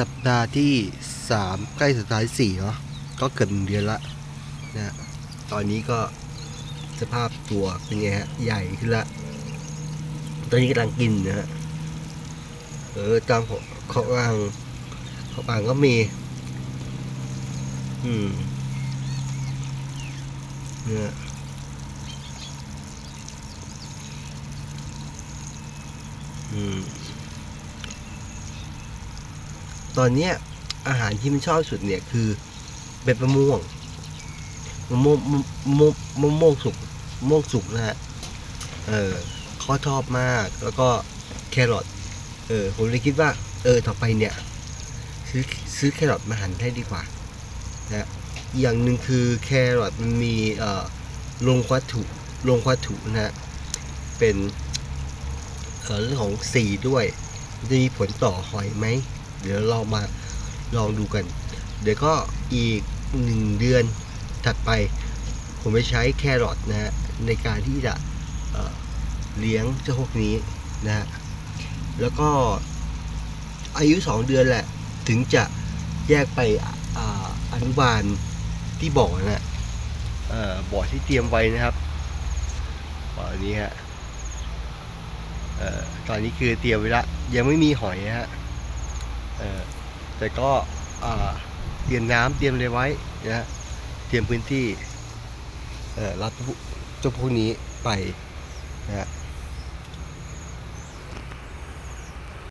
สัปดาห์ที่สามใกล้สัปดาห์ที่สี่เนาะก็เกือบหนึ่งเดือนละนะตอนนี้ก็สภาพตัวเป็นไงฮะ ใหญ่ขึ้นละตอนนี้กำลังกินนะฮะเออตามของของอ่างเของอ่างก็มี อืมเนี่ยอืม ตอนเนี้ยอาหารที่มันชอบสุดเนี่ยคือเป็นมะม่วงมะม่วงมะม่วงมะม่วงสุกมะม่วงสุกนะฮะเออเขาชอบมากแล้วก็แครอทเออผมเลยคิดว่า เออต่อไปเนี่ย ซื้อซื้อแครอทมาหั่นให้ดีกว่านะอย่างหนึ่งคือแครอทมันมีเอ่อลงวัตถุลงวัตถุนะฮะเป็นเอ่อเรื่องของสีด้วยจะมีผลต่อหอยไหม เดี๋ยวเรามาลองดูกัน เดี๋ยวก็อีกหนึ่งเดือนถัดไป ผมจะใช้แครอทนะฮะในการที่จะเเลี้ยงเจ้าพวกนี้นะฮะแล้วก็อายุสองเดือนแหละ ถึงจะแยกไปออนุบาลที่บ่อนะฮะเอ่อบ่อที่เตรียมไว้นะครับบ่อนี้ฮะออตอนนี้คือเตรียมไว้ละยังไม่มีหอยนะฮะ เออแต่ก็เตรียมน้ำเตรียมอะไรไว้นะเตรียมพื้นที่เอ่อรับเจ้าพวกนี้ไปนะ